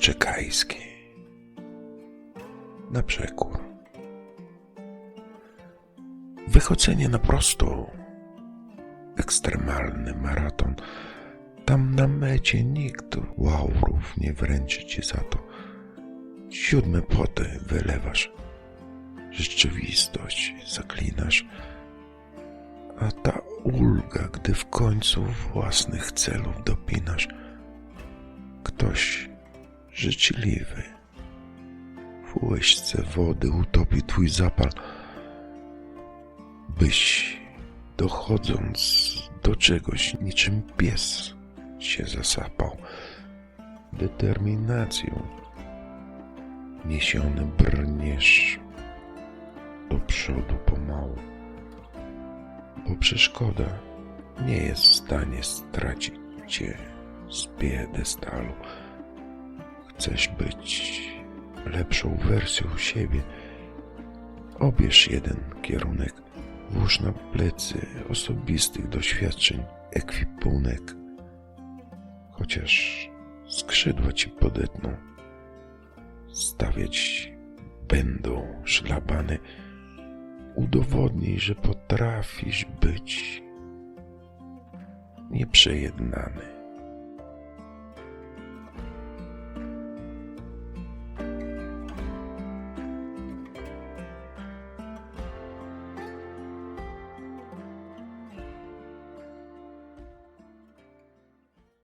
czekajskiej. Na przekór. Wychodzenie na prosto. Ekstremalny maraton. Tam na mecie nikt łaurów nie wręczy ci za to. Siódme poty wylewasz. Rzeczywistość zaklinasz. A ta ulga, gdy w końcu własnych celów dopinasz. Ktoś życzliwy w łyżce wody utopi twój zapal, byś dochodząc do czegoś niczym pies się zasapał. Determinacją niesiony brniesz do przodu pomału, bo przeszkoda nie jest w stanie stracić cię z piedestalu. Chcesz być lepszą wersją siebie, obierz jeden kierunek, włóż na plecy osobistych doświadczeń ekwipunek, chociaż skrzydła ci podetną, stawiać będą szlabany, udowodnij, że potrafisz być nieprzejednany.